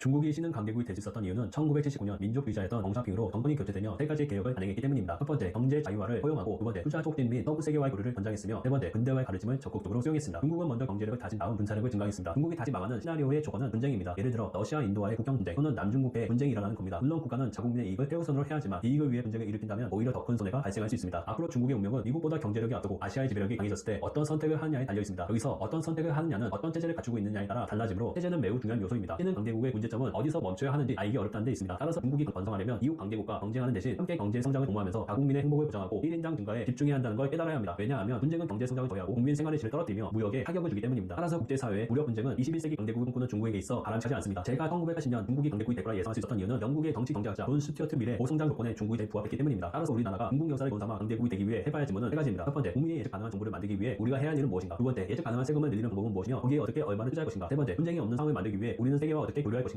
중국이 신흥 강대국이 될 수 있었던 이유는 1979년 민족주의자였던 덩샤핑으로 정권이 교체되며 세 가지 개혁을 단행했기 때문입니다. 첫 번째, 경제 자유화를 허용하고 두 번째, 투자 촉진 및 서구 세계화의 교류를 권장했으며 세 번째, 근대화의 가르침을 적극적으로 수용했습니다. 중국은 먼저 경제력을 다진 다음 군사력을 증강했습니다. 중국이 다시 망하는 시나리오의 조건은 분쟁입니다. 예를 들어 러시아, 인도와의 국경 분쟁 또는 남중국의 분쟁이 일어나는 겁니다. 물론 국가는 자국민의 이익을 최우선으로 해야지만 이익을 위해 분쟁을 일으킨다면 오히려 더 큰 손해가 발생할 수 있습니다. 앞으로 중국의 운명은 미국보다 경제력이 앞두고 아시아의 지배력이 강해졌을 때 어떤 선택을 하느냐에 달려 있습니다. 여기서 어떤 선택을 하느냐는 어떤 체제를 갖추고 있느냐에 따라 달라지므로 체제는 매우 중요한 요소입니다. 신흥 강대국의 문제 점은 어디서 멈춰야 하는지 알기 어렵다는 데 있습니다. 따라서 중국이 번성하려면 이웃 강대국과 경쟁하는 대신 함께 경제 성장을 도모하면서 자국민의 행복을 보장하고 1인당 증가에 집중해야 한다는 걸 깨달아야 합니다. 왜냐하면 분쟁은 경제 성장을 저해하고 국민 생활의 질을 떨어뜨리며 무역에 타격을 주기 때문입니다. 따라서 국제사회의 무력 분쟁은 21세기 강대국을 꿈꾸는 중국에게 있어 바람직하지 않습니다. 제가 1980년 중국이 강대국이 될 거라 예상할 수 있었던 이유는 영국의 정치 경제학자 존 스튜어트 밀의 고성장 조건에 중국이 잘 부합했기 때문입니다. 따라서 우리나라가 중국 역사를 본삼아 강대국이 되기 위해 해봐야 할 질문은 세 가지입니다. 첫 번째, 국민이 예측 가능한 정부를 만들기 위해 우리가 해야 할 일은 무엇인가? 두 번째, 예측 가능한 세금을 늘리는 방법은 무엇이며 거기에 어떻게 얼마를 투자할 것인가? 세 번째, 분쟁이 없는 상황을 만들기 위해 우리는 세계와 어떻게 교류할 것인가?